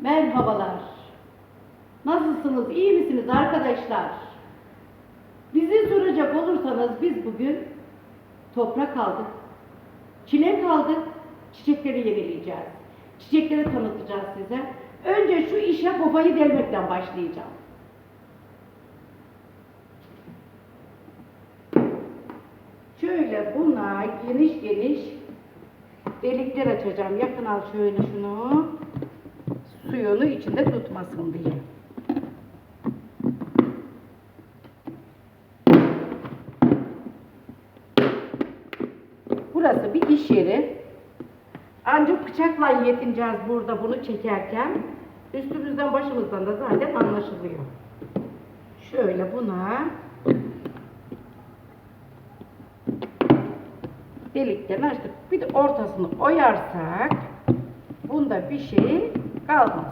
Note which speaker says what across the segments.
Speaker 1: Merhabalar. Nasılsınız? İyi misiniz arkadaşlar? Bizi soracak olursanız biz bugün toprak aldık. Çilek aldık. Çiçekleri yenileyeceğiz. Çiçekleri tanıtacağız size. Önce şu işe kafayı delmekten başlayacağım. Şöyle buna geniş geniş delikler açacağım. Yakın al şöyle şunu. Suyunu içinde tutmasın diye. Burası bir iş yeri. Ancak bıçakla yetineceğiz burada bunu çekerken. Üstümüzden başımızdan da zaten anlaşılıyor. Şöyle buna deliklerini açtık. Bir de ortasını oyarsak bunda bir şey kalmaz.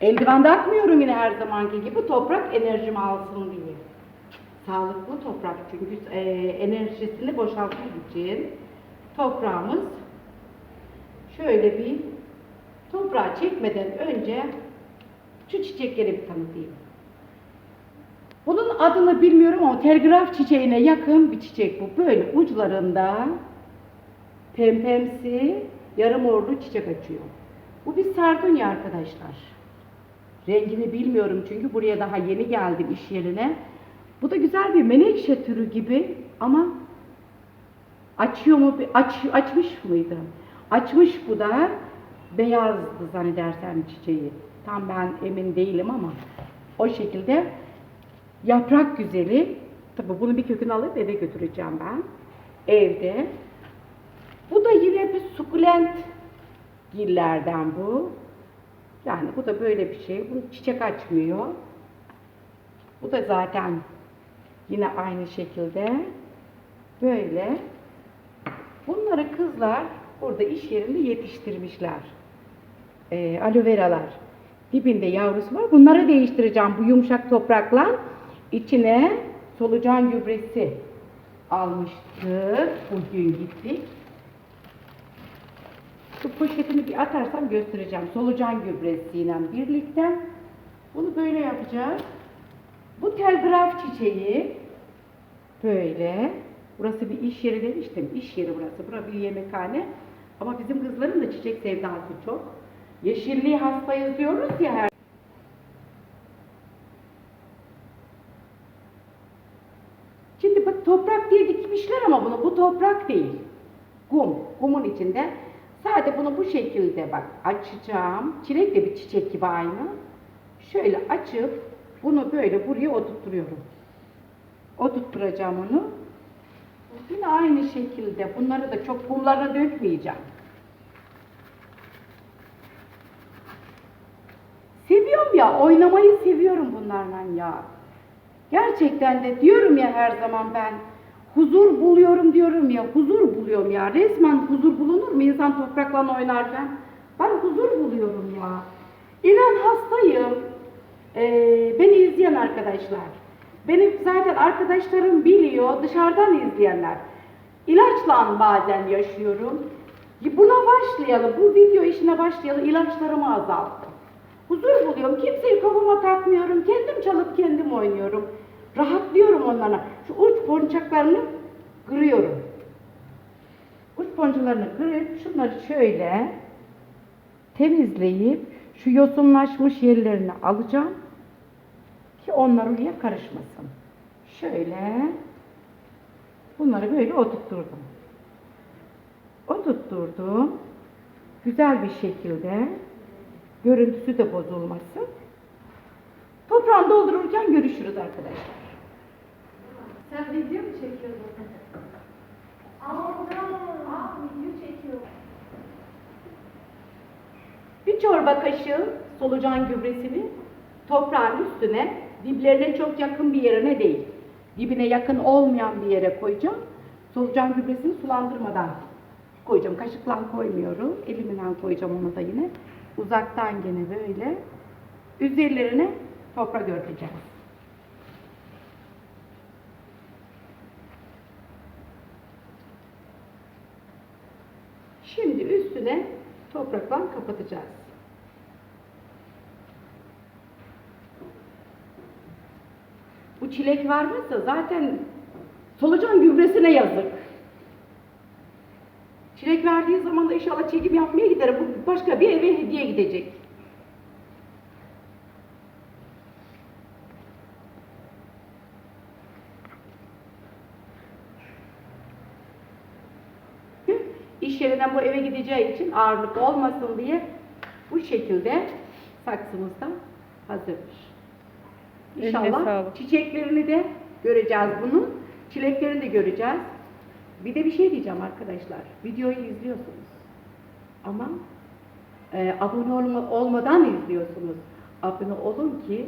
Speaker 1: Eldiven de atmıyorum yine her zamanki gibi toprak enerjimi alsın diye. Sağlıklı toprak çünkü e, enerjisini boşaltmak için toprağımız şöyle bir toprağı çekmeden önce şu çiçekleri bir tanıtayım. Bunun adını bilmiyorum ama telgraf çiçeğine yakın bir çiçek bu. Böyle uçlarında pempemsi yarım orlu çiçek açıyor. Bu bir sardunya arkadaşlar. Rengini bilmiyorum çünkü buraya daha yeni geldim iş yerine. Bu da güzel bir menekşe türü gibi ama açıyor mu? Aç, açmış mıydı? Açmış bu da beyazdı zannedersem çiçeği. Tam ben emin değilim ama o şekilde yaprak güzeli. Tabii bunu bir kökünü alıp eve götüreceğim ben. Evde. Bir sukulent gillerden bu. Yani bu da böyle bir şey. Bu çiçek açmıyor. Bu da zaten yine aynı şekilde böyle. Bunları kızlar burada iş yerinde yetiştirmişler. Ee, aloe veralar. Dibinde yavrusu var. Bunları değiştireceğim bu yumuşak toprakla. İçine solucan gübresi almıştık. Bugün gittik. Şu poşetini bir atarsam göstereceğim. Solucan gübresiyle birlikte. Bunu böyle yapacağız. Bu telgraf çiçeği böyle. Burası bir iş yeri demiştim. İş yeri burası. Burası bir yemekhane. Ama bizim kızların da çiçek sevdası çok. Yeşilliği hastayız diyoruz ya her Şimdi bak toprak diye dikmişler ama bunu bu toprak değil. Kum. Kumun içinde. Sadece bunu bu şekilde bak açacağım. Çilek de bir çiçek gibi aynı. Şöyle açıp bunu böyle buraya oturtturuyorum. Oturtturacağım onu. Yine aynı şekilde bunları da çok kumlara dökmeyeceğim. Seviyorum ya, oynamayı seviyorum bunlarla ya. Gerçekten de diyorum ya her zaman ben huzur buluyorum diyorum ya, huzur buluyorum ya. Resmen huzur bulunur mu insan toprakla oynarken? Ben huzur buluyorum ya. İnan hastayım. Ee, beni izleyen arkadaşlar. Benim zaten arkadaşlarım biliyor, dışarıdan izleyenler. İlaçla bazen yaşıyorum. Buna başlayalım, bu video işine başlayalım, ilaçlarımı azalttım. Huzur buluyorum, kimseyi kafama takmıyorum, kendim çalıp kendim oynuyorum. Rahatlıyorum onlara. Şu uç boncuklarını kırıyorum. Uç boncuklarını kırıp şunları şöyle temizleyip şu yosunlaşmış yerlerini alacağım ki onlar oraya karışmasın. Şöyle bunları böyle oturtturdum. Oturtturdum. Güzel bir şekilde görüntüsü de bozulmasın. Toprağını doldururken görüşürüz arkadaşlar.
Speaker 2: Sen video mu çekiyordun? Aa, aa video çekiyor.
Speaker 1: Bir çorba kaşığı solucan gübresini toprağın üstüne, diplerine çok yakın bir yerine değil, dibine yakın olmayan bir yere koyacağım. Solucan gübresini sulandırmadan koyacağım. Kaşıkla koymuyorum. Elimle koyacağım onu da yine. Uzaktan gene böyle. Üzerlerine toprak örteceğiz. Şimdi üstüne toprakla kapatacağız. Bu çilek varmazsa zaten solucan gübresine yazık. Çilek verdiği zaman da inşallah çekim yapmaya giderim. Bu başka bir eve hediye gidecek. İş yerinden bu eve gideceği için ağırlık olmasın diye bu şekilde saksımızda hazırdır.
Speaker 3: Eline
Speaker 1: İnşallah çiçeklerini de göreceğiz bunun. Çileklerini de göreceğiz. Bir de bir şey diyeceğim arkadaşlar. Videoyu izliyorsunuz. Ama e, abone olma, olmadan izliyorsunuz. Abone olun ki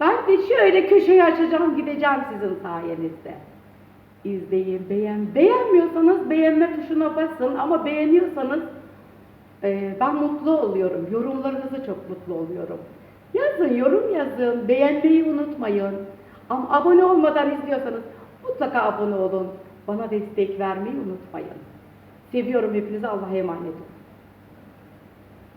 Speaker 1: ben de şöyle köşeyi açacağım gideceğim sizin sayenizde. İzleyin, beğen. Beğenmiyorsanız beğenme tuşuna basın ama beğeniyorsanız e, ben mutlu oluyorum. Yorumlarınızı çok mutlu oluyorum. Yazın, yorum yazın. Beğenmeyi unutmayın. Ama abone olmadan izliyorsanız mutlaka abone olun. Bana destek vermeyi unutmayın. Seviyorum hepinizi. Allah'a emanet olun.